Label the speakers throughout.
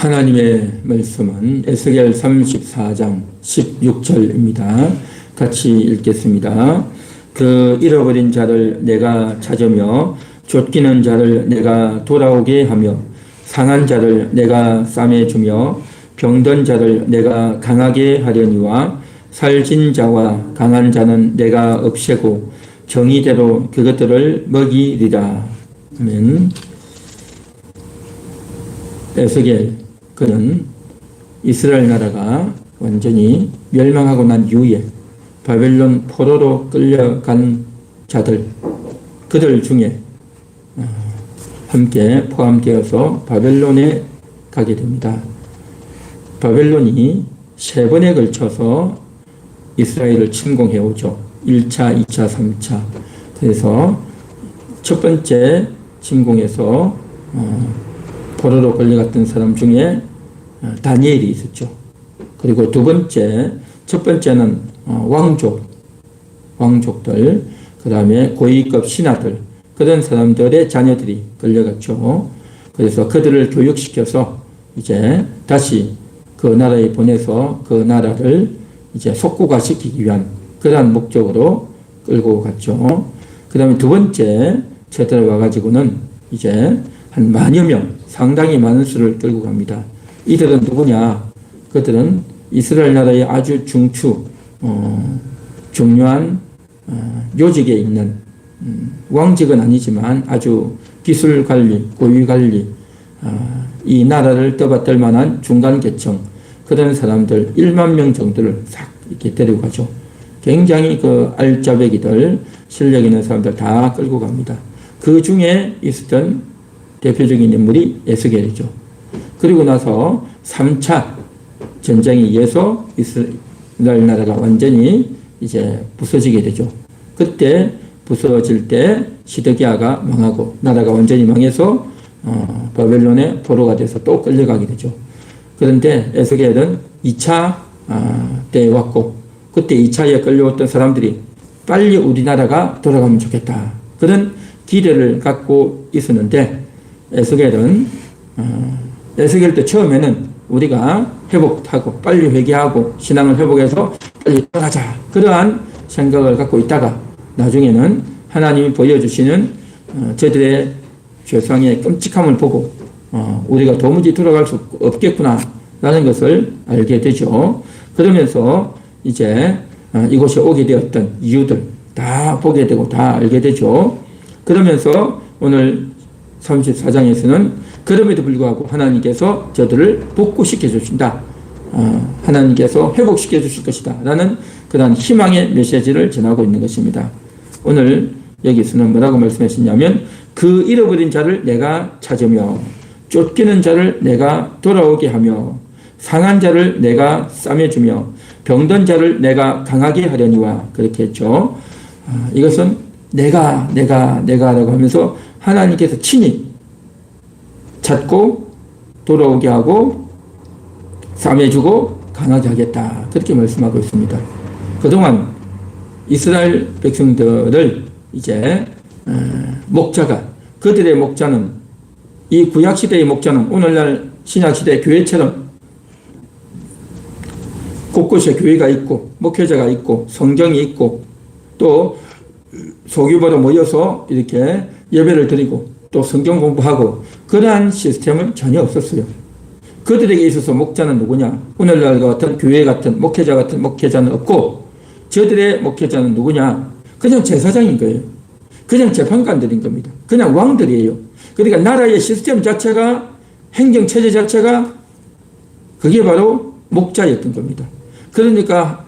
Speaker 1: 하나님의 말씀은 에스겔 34장 16절입니다. 같이 읽겠습니다. 그 잃어버린 자를 내가 찾으며 쫓기는 자를 내가 돌아오게 하며 상한 자를 내가 싸매 주며 병든 자를 내가 강하게 하려니와 살진 자와 강한 자는 내가 없애고 정의대로 그것들을 먹이리라. 아멘. 에스겔 그는 이스라엘 나라가 완전히 멸망하고 난 이후에 바벨론 포로로 끌려간 자들 그들 중에 어, 함께 포함되어서 바벨론에 가게 됩니다. 바벨론이 세 번에 걸쳐서 이스라엘을 침공해 오죠. 1차, 2차, 3차. 그래서 첫 번째 침공에서 어, 포로로 끌려갔던 사람 중에 어, 다니엘이 있었죠. 그리고 두 번째, 첫 번째는 어, 왕족, 왕족들, 그 다음에 고위급 신하들, 그런 사람들의 자녀들이 끌려갔죠. 그래서 그들을 교육시켜서 이제 다시 그 나라에 보내서 그 나라를 이제 속국화시키기 위한 그러한 목적으로 끌고 갔죠. 그 다음에 두 번째 쳐들어와가지고는 이제 한 만여 명, 상당히 많은 수를 끌고 갑니다. 이들은 누구냐? 그들은 이스라엘 나라의 아주 중추, 어, 중요한 어, 요직에 있는 음, 왕직은 아니지만 아주 기술 관리, 고위 관리, 어, 이 나라를 떠받들 만한 중간 계층 그런 사람들 1만 명 정도를 싹 이렇게 데리고 가죠. 굉장히 그 알짜배기들 실력 있는 사람들 다 끌고 갑니다. 그 중에 있었던 대표적인 인물이 에스겔이죠. 그리고 나서 3차 전쟁에 의해서 이스라엘 나라가 완전히 이제 부서지게 되죠. 그때 부서질 때 시드기야가 망하고 나라가 완전히 망해서 어, 바벨론의 포로가 돼서 또 끌려가게 되죠. 그런데 에스겔은 2차 아, 때에 왔고 그때 2차에 끌려왔던 사람들이 빨리 우리나라가 돌아가면 좋겠다. 그런 기대를 갖고 있었는데 에스겔은 어, 에스겔 때 처음에는 우리가 회복하고 빨리 회개하고 신앙을 회복해서 빨리 돌아가자 그러한 생각을 갖고 있다가 나중에는 하나님이 보여주시는 어, 저들의 죄상의 끔찍함을 보고 어, 우리가 도무지 돌아갈 수 없겠구나라는 것을 알게 되죠. 그러면서 이제 어, 이곳에 오게 되었던 이유들 다 보게 되고 다 알게 되죠. 그러면서 오늘 34장에서는 그럼에도 불구하고 하나님께서 저들을 복구시켜 주신다. 어, 하나님께서 회복시켜 주실 것이다. 라는 그런 희망의 메시지를 전하고 있는 것입니다. 오늘 여기서는 뭐라고 말씀하셨냐면 그 잃어버린 자를 내가 찾으며 쫓기는 자를 내가 돌아오게 하며 상한 자를 내가 싸매주며 병든 자를 내가 강하게 하려니와 그렇게 했죠. 아, 이것은 내가 내가 내가라고 하면서 하나님께서 친히 찾고 돌아오게 하고 싸매주고 강하게 하겠다 그렇게 말씀하고 있습니다. 그동안 이스라엘 백성들을 이제 어, 목자가 그들의 목자는 이 구약 시대의 목자는 오늘날 신약 시대 교회처럼 곳곳에 교회가 있고 목회자가 있고 성경이 있고 또 소규모로 모여서 이렇게 예배를 드리고 또 성경 공부하고 그러한 시스템은 전혀 없었어요. 그들에게 있어서 목자는 누구냐? 오늘날 같은 교회 같은 목회자 같은 목회자는 없고 저들의 목회자는 누구냐? 그냥 제사장인 거예요. 그냥 재판관들인 겁니다. 그냥 왕들이에요. 그러니까 나라의 시스템 자체가 행정 체제 자체가 그게 바로 목자였던 겁니다. 그러니까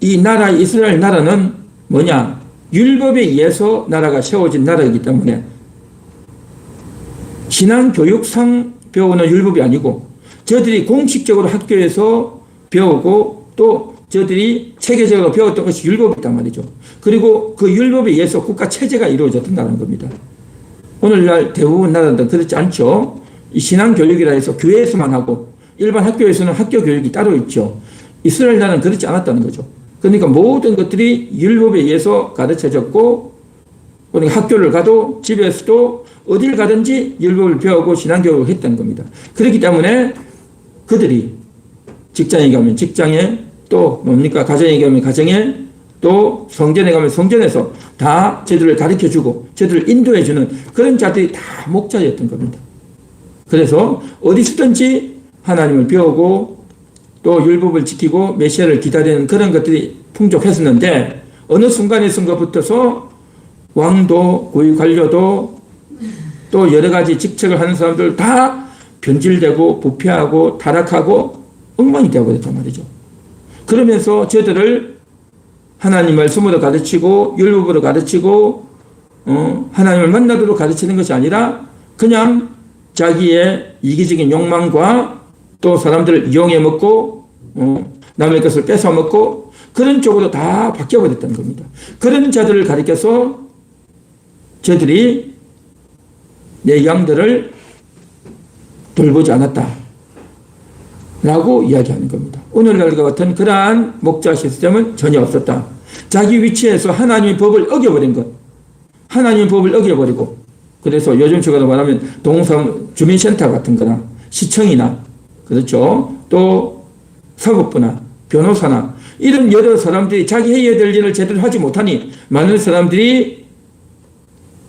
Speaker 1: 이 나라 이스라엘 나라는 뭐냐? 율법에 의해서 나라가 세워진 나라이기 때문에 신앙 교육상 배우는 율법이 아니고 저들이 공식적으로 학교에서 배우고 또 저들이 체계적으로 배웠던 것이 율법이단 말이죠. 그리고 그 율법에 의해서 국가 체제가 이루어졌다는 겁니다. 오늘날 대부분 나라들은 그렇지 않죠. 이 신앙 교육이라 해서 교회에서만 하고 일반 학교에서는 학교 교육이 따로 있죠. 이스라엘 나라는 그렇지 않았다는 거죠. 그러니까 모든 것들이 율법에 의해서 가르쳐졌고 그러니까 학교를 가도 집에서도 어딜 가든지 율법을 배우고 신앙교육을 했던 겁니다. 그렇기 때문에 그들이 직장에 가면 직장에 또 뭡니까 가정에 가면 가정에 또 성전에 가면 성전에서 다 제들을 가르쳐 주고 제들을 인도해 주는 그런 자들이 다 목자였던 겁니다. 그래서 어디서든지 하나님을 배우고 또 율법을 지키고 메시아를 기다리는 그런 것들이 풍족했었는데 어느 순간에 순간부터서 왕도 고위 관료도 또 여러 가지 직책을 하는 사람들 다 변질되고 부패하고 타락하고 엉망이 되어버렸단 말이죠. 그러면서 저들을 하나님 말씀으로 가르치고 율법으로 가르치고 어, 하나님을 만나도록 가르치는 것이 아니라 그냥 자기의 이기적인 욕망과 또 사람들을 이용해 먹고 어, 남의 것을 뺏어 먹고 그런 쪽으로 다 바뀌어 버렸다는 겁니다. 그런 자들을 가리켜서 저들이 내 양들을 돌보지 않았다. 라고 이야기하는 겁니다. 오늘날과 같은 그러한 목자 시스템은 전혀 없었다. 자기 위치에서 하나님의 법을 어겨버린 것. 하나님의 법을 어겨버리고 그래서 요즘식으로 말하면 동성 주민센터 같은 거나 시청이나 그렇죠. 또 사법부나 변호사나 이런 여러 사람들이 자기 해야 될 일을 제대로 하지 못하니 많은 사람들이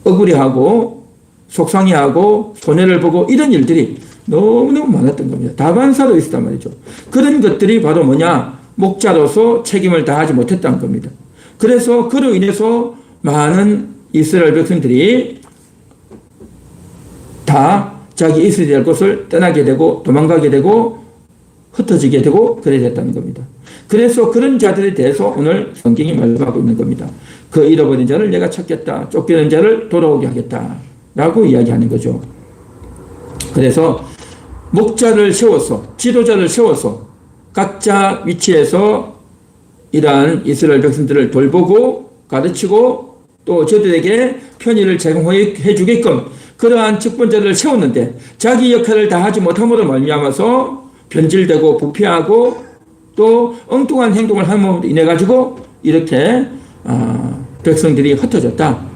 Speaker 1: 억울해하고 속상해하고 손해를 보고 이런 일들이 너무너무 많았던 겁니다. 다반사로 있었단 말이죠. 그런 것들이 바로 뭐냐? 목자로서 책임을 다하지 못했다는 겁니다. 그래서 그로 인해서 많은 이스라엘 백성들이 다 자기 될 곳을 떠나게 되고 도망가게 되고 흩어지게 되고 그래 됐다는 겁니다. 그래서 그런 자들에 대해서 오늘 성경이 말씀하고 있는 겁니다. 그 잃어버린 자를 내가 찾겠다. 쫓기는 자를 돌아오게 하겠다. 라고 이야기하는 거죠. 그래서 목자를 세워서 지도자를 세워서 각자 위치에서 이러한 이스라엘 백성들을 돌보고 가르치고 또 저들에게 편의를 제공해 주게끔 그러한 직분자를 세웠는데 자기 역할을 다 하지 못함으로 말미암아서 변질되고 부패하고 또 엉뚱한 행동을 함으로 인해 가지고 이렇게 아, 백성들이 흩어졌다.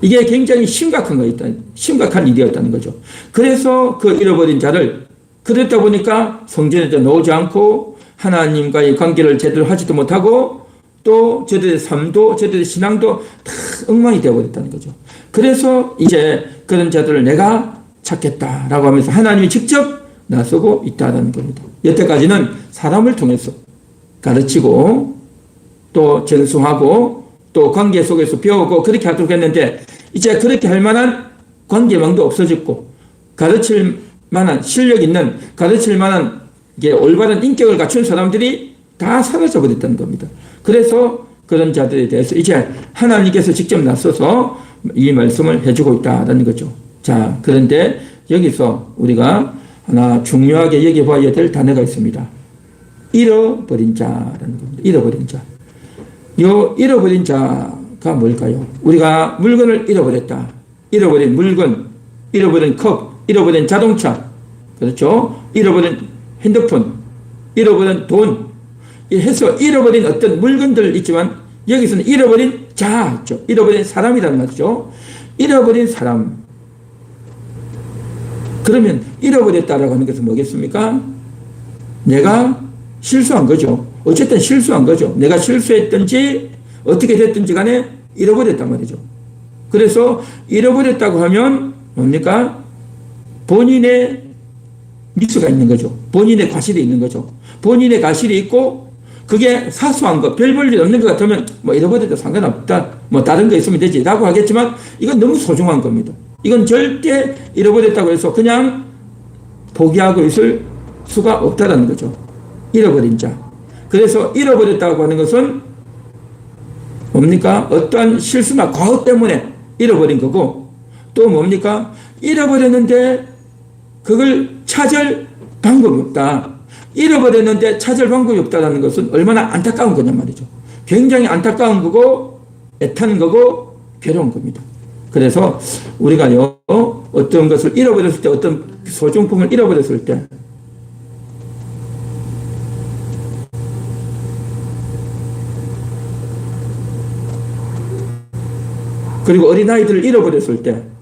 Speaker 1: 이게 굉장히 심각한 거였다. 심각한 일이었다는 거죠. 그래서 그 잃어버린 자를 그랬다 보니까 성전에도 넣지 않고 하나님과의 관계를 제대로 하지도 못하고 또 저들의 삶도 저들의 신앙도 다 엉망이 되어버렸다는 거죠. 그래서 이제 그런 자들을 내가 찾겠다라고 하면서 하나님이 직접 나서고 있다는 겁니다. 여태까지는 사람을 통해서 가르치고 또 전송하고 또 관계 속에서 배우고 그렇게 하도록 했는데 이제 그렇게 할 만한 관계망도 없어졌고 가르칠 만한 실력 있는 가르칠 만한 이게 올바른 인격을 갖춘 사람들이 다 사라져 버렸다는 겁니다. 그래서 그런 자들에 대해서 이제 하나님께서 직접 나서서 이 말씀을 해주고 있다는 거죠. 자, 그런데 여기서 우리가 하나 중요하게 여겨봐야 될 단어가 있습니다. 잃어버린 자라는 겁니다. 잃어버린 자. 요 잃어버린 자가 뭘까요? 우리가 물건을 잃어버렸다. 잃어버린 물건, 잃어버린 컵, 잃어버린 자동차, 그렇죠? 잃어버린 핸드폰, 잃어버린 돈, 해서 잃어버린 어떤 물건들 있지만 여기서는 잃어버린 자. 잃어버린 사람이라는 말이죠. 잃어버린 사람. 그러면 잃어버렸다라고 하는 것은 뭐겠습니까? 내가 실수한 거죠. 어쨌든 실수한 거죠. 내가 실수했든지 어떻게 됐든지 간에 잃어버렸단 말이죠. 그래서 잃어버렸다고 하면 뭡니까? 본인의 미스가 있는 거죠. 본인의 과실이 있는 거죠. 본인의 과실이 있고 그게 사소한 거, 별 볼일 없는 것 같으면 뭐 잃어버려도 상관없다. 뭐 다른 거 있으면 되지. 라고 하겠지만 이건 너무 소중한 겁니다. 이건 절대 잃어버렸다고 해서 그냥 포기하고 있을 수가 없다라는 거죠. 잃어버린 자. 그래서 잃어버렸다고 하는 것은 뭡니까? 어떠한 실수나 과오 때문에 잃어버린 거고 또 뭡니까? 잃어버렸는데 그걸 찾을 방법이 없다. 잃어버렸는데 찾을 방법이 없다는 것은 얼마나 안타까운 거냐 말이죠. 굉장히 안타까운 거고 애타는 거고 괴로운 겁니다. 그래서 우리가요 어떤 것을 잃어버렸을 때 어떤 소중품을 잃어버렸을 때 그리고 어린아이들을 잃어버렸을 때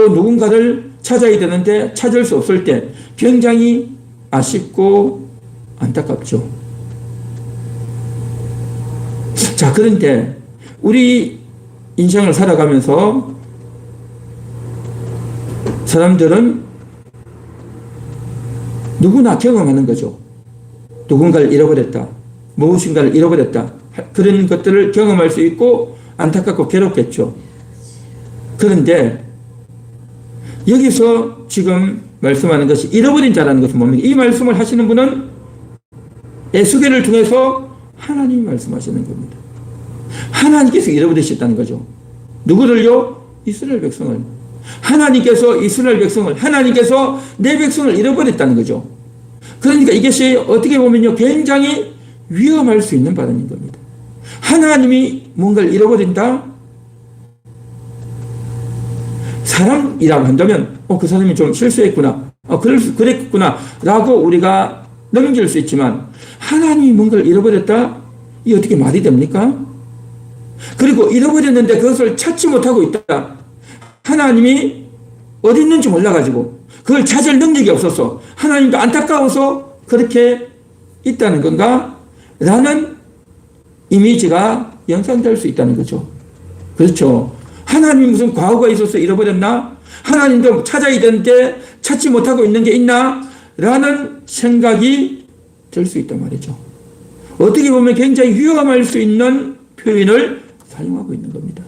Speaker 1: 또 누군가를 찾아야 되는데 찾을 수 없을 때 굉장히 아쉽고 안타깝죠. 자, 그런데 우리 인생을 살아가면서 사람들은 누구나 경험하는 거죠. 누군가를 잃어버렸다. 무엇인가를 잃어버렸다. 그런 것들을 경험할 수 있고 안타깝고 괴롭겠죠. 그런데 여기서 지금 말씀하는 것이 잃어버린 자라는 것은 뭡니까? 이 말씀을 하시는 분은 에스겔을 통해서 하나님이 말씀하시는 겁니다. 하나님께서 잃어버리셨다는 거죠. 누구를요? 이스라엘 백성을. 하나님께서 이스라엘 백성을, 하나님께서 내 백성을 잃어버렸다는 거죠. 그러니까 이것이 어떻게 보면요, 굉장히 위험할 수 있는 발언인 겁니다. 하나님이 뭔가를 잃어버린다? 사람이라고 한다면, 어, 그 사람이 좀 실수했구나. 어, 그럴 수, 그랬구나. 라고 우리가 넘길 수 있지만, 하나님이 뭔가를 잃어버렸다? 이 어떻게 말이 됩니까? 그리고 잃어버렸는데 그것을 찾지 못하고 있다. 하나님이 어디 있는지 몰라가지고, 그걸 찾을 능력이 없어서, 하나님도 안타까워서 그렇게 있다는 건가? 라는 이미지가 연상될 수 있다는 거죠. 그렇죠. 하나님이 무슨 과거가 있어서 잃어버렸나? 하나님도 찾아야 되는데 찾지 못하고 있는 게 있나? 라는 생각이 들 수 있단 말이죠. 어떻게 보면 굉장히 위험할 수 있는 표현을 사용하고 있는 겁니다.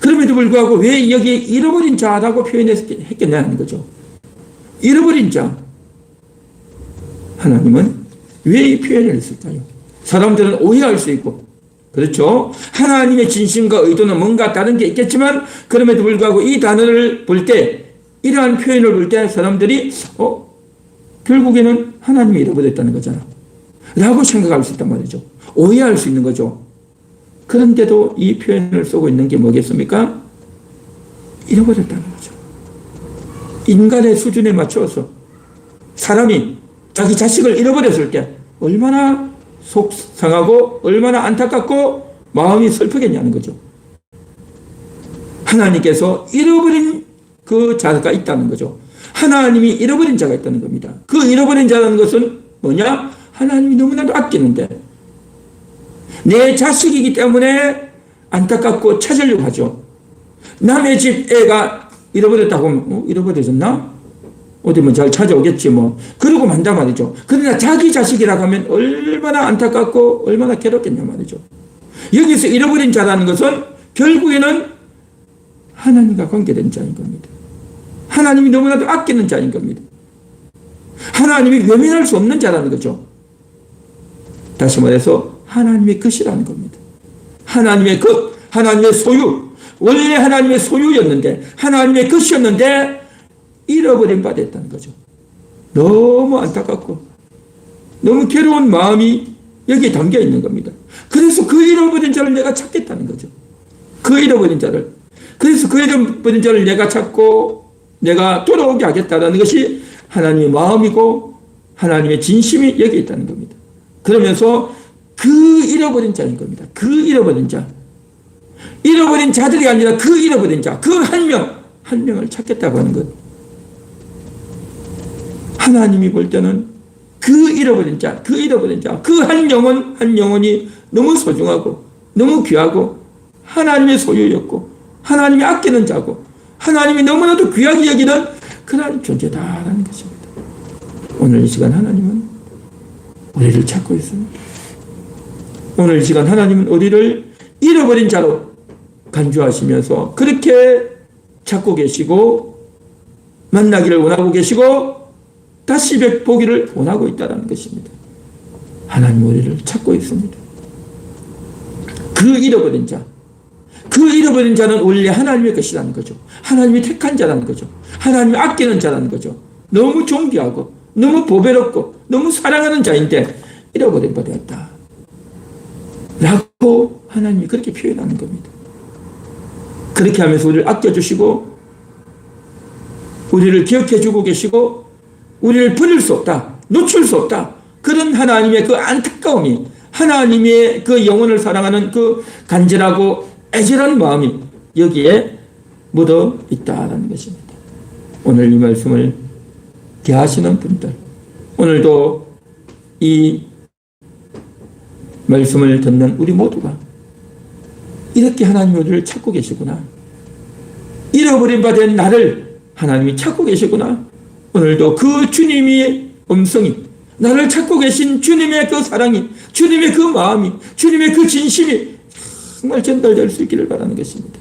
Speaker 1: 그럼에도 불구하고 왜 여기 잃어버린 자라고 표현했겠냐는 거죠. 잃어버린 자. 하나님은 왜 이 표현을 했을까요? 사람들은 오해할 수 있고, 그렇죠? 하나님의 진심과 의도는 뭔가 다른 게 있겠지만, 그럼에도 불구하고 이 단어를 볼 때, 이러한 표현을 볼 때 사람들이, 어, 결국에는 하나님이 잃어버렸다는 거잖아. 라고 생각할 수 있단 말이죠. 오해할 수 있는 거죠. 그런데도 이 표현을 쓰고 있는 게 뭐겠습니까? 잃어버렸다는 거죠. 인간의 수준에 맞춰서 사람이 자기 자식을 잃어버렸을 때 얼마나 속상하고 얼마나 안타깝고 마음이 슬프겠냐는 거죠. 하나님께서 잃어버린 그 자가 있다는 거죠. 하나님이 잃어버린 자가 있다는 겁니다. 그 잃어버린 자라는 것은 뭐냐? 하나님이 너무나도 아끼는데 내 자식이기 때문에 안타깝고 찾으려고 하죠. 남의 집 애가 잃어버렸다고 하면 어? 잃어버려졌나? 어디 뭐 잘 찾아오겠지 뭐. 그러고 만단 말이죠. 그러나 자기 자식이라고 하면 얼마나 안타깝고 얼마나 괴롭겠냐 말이죠. 여기서 잃어버린 자라는 것은 결국에는 하나님과 관계된 자인 겁니다. 하나님이 너무나도 아끼는 자인 겁니다. 하나님이 외면할 수 없는 자라는 거죠. 다시 말해서 하나님의 것이라는 겁니다. 하나님의 것, 하나님의 소유. 원래 하나님의 소유였는데, 하나님의 것이었는데, 잃어버린 바 됐다는 거죠. 너무 안타깝고, 너무 괴로운 마음이 여기에 담겨 있는 겁니다. 그래서 그 잃어버린 자를 내가 찾겠다는 거죠. 그 잃어버린 자를. 그래서 그 잃어버린 자를 내가 찾고, 내가 돌아오게 하겠다는 것이 하나님의 마음이고, 하나님의 진심이 여기 있다는 겁니다. 그러면서 그 잃어버린 자인 겁니다. 그 잃어버린 자. 잃어버린 자들이 아니라 그 잃어버린 자. 그 한 명, 한 명을 찾겠다고 하는 것. 하나님이 볼 때는 그 잃어버린 자, 그 잃어버린 자, 그 한 영혼, 한 영혼이 너무 소중하고, 너무 귀하고, 하나님의 소유였고, 하나님이 아끼는 자고, 하나님이 너무나도 귀하게 여기는 그런 존재다라는 것입니다. 오늘 이 시간 하나님은 우리를 찾고 있습니다. 오늘 이 시간 하나님은 우리를 잃어버린 자로 간주하시면서 그렇게 찾고 계시고 만나기를 원하고 계시고 다시 보기를 원하고 있다는 것입니다. 하나님 우리를 찾고 있습니다. 그 잃어버린 자, 그 잃어버린 자는 원래 하나님의 것이라는 거죠. 하나님이 택한 자라는 거죠. 하나님이 아끼는 자라는 거죠. 너무 존귀하고 너무 보배롭고 너무 사랑하는 자인데 잃어버린 바 되었다. 라고 하나님이 그렇게 표현하는 겁니다. 그렇게 하면서 우리를 아껴주시고 우리를 기억해주고 계시고 우리를 버릴 수 없다. 놓칠 수 없다. 그런 하나님의 그 안타까움이 하나님의 그 영혼을 사랑하는 그 간절하고 애절한 마음이 여기에 묻어 있다라는 것입니다. 오늘 이 말씀을 대하시는 분들, 오늘도 이 말씀을 듣는 우리 모두가 이렇게 하나님 우리를 찾고 계시구나. 잃어버린 바 된 나를 하나님이 찾고 계시구나. 오늘도 그 주님의 음성이 나를 찾고 계신 주님의 그 사랑이 주님의 그 마음이 주님의 그 진심이 정말 전달될 수 있기를 바라는 것입니다.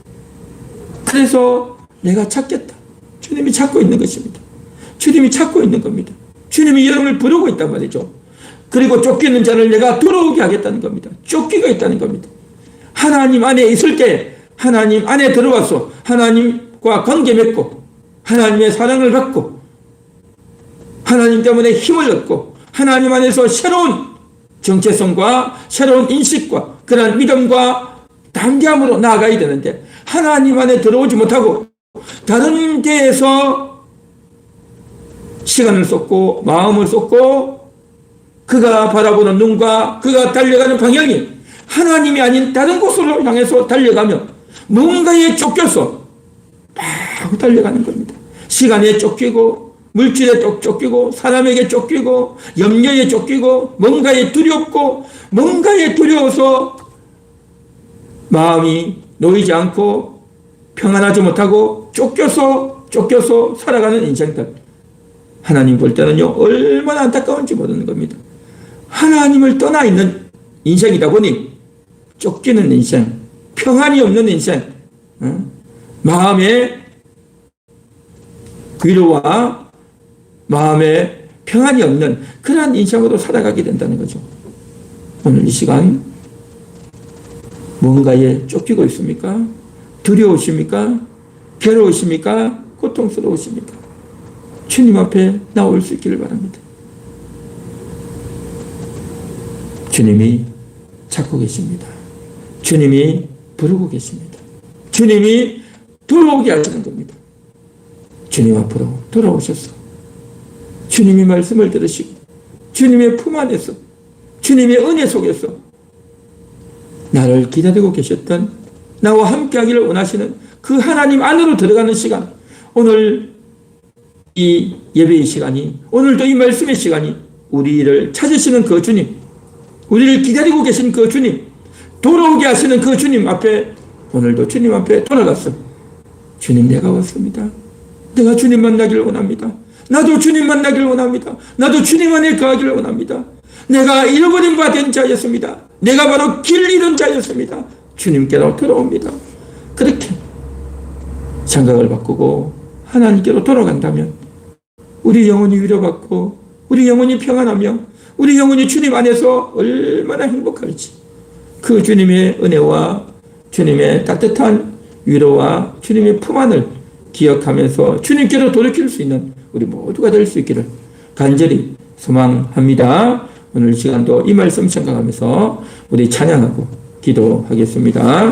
Speaker 1: 그래서 내가 찾겠다. 주님이 찾고 있는 것입니다. 주님이 찾고 있는 겁니다. 주님이 여러분을 부르고 있단 말이죠. 그리고 쫓기는 자를 내가 돌아오게 하겠다는 겁니다. 쫓기가 있다는 겁니다. 하나님 안에 있을 때 하나님 안에 들어와서 하나님과 관계 맺고 하나님의 사랑을 받고 하나님 때문에 힘을 얻고 하나님 안에서 새로운 정체성과 새로운 인식과 그런 믿음과 담대함으로 나아가야 되는데 하나님 안에 들어오지 못하고 다른 데에서 시간을 쏟고 마음을 쏟고 그가 바라보는 눈과 그가 달려가는 방향이 하나님이 아닌 다른 곳으로 향해서 달려가며 뭔가에 쫓겨서 막 달려가는 겁니다. 시간에 쫓기고 물질에 또 쫓기고 사람에게 쫓기고 염려에 쫓기고 뭔가에 두렵고 뭔가에 두려워서 마음이 놓이지 않고 평안하지 못하고 쫓겨서 쫓겨서 살아가는 인생들 하나님 볼 때는요 얼마나 안타까운지 모르는 겁니다. 하나님을 떠나 있는 인생이다 보니 쫓기는 인생, 평안이 없는 인생, 어? 마음의 위로와 마음의 평안이 없는 그러한 인생으로 살아가게 된다는 거죠. 오늘 이 시간 뭔가에 쫓기고 있습니까? 두려우십니까? 괴로우십니까? 고통스러우십니까? 주님 앞에 나올 수 있기를 바랍니다. 주님이 찾고 계십니다. 주님이 부르고 계십니다. 주님이 돌아오게 하시는 겁니다. 주님 앞으로 돌아오셔서 주님의 말씀을 들으시고 주님의 품 안에서 주님의 은혜 속에서 나를 기다리고 계셨던 나와 함께 하기를 원하시는 그 하나님 안으로 들어가는 시간 오늘 이 예배의 시간이 오늘도 이 말씀의 시간이 우리를 찾으시는 그 주님 우리를 기다리고 계신 그 주님 돌아오게 하시는 그 주님 앞에 오늘도 주님 앞에 돌아갔어 주님 내가 왔습니다. 내가 주님 만나기를 원합니다. 나도 주님 만나기를 원합니다. 나도 주님 안에 거하기를 원합니다. 내가 잃어버린 바 된 자였습니다. 내가 바로 길 잃은 자였습니다. 주님께로 돌아옵니다. 그렇게 생각을 바꾸고 하나님께로 돌아간다면 우리 영혼이 위로받고 우리 영혼이 평안하며 우리 영혼이 주님 안에서 얼마나 행복할지 그 주님의 은혜와 주님의 따뜻한 위로와 주님의 품 안을 기억하면서 주님께로 돌이킬 수 있는 우리 모두가 될 수 있기를 간절히 소망합니다. 오늘 시간도 이 말씀 생각하면서 우리 찬양하고 기도하겠습니다.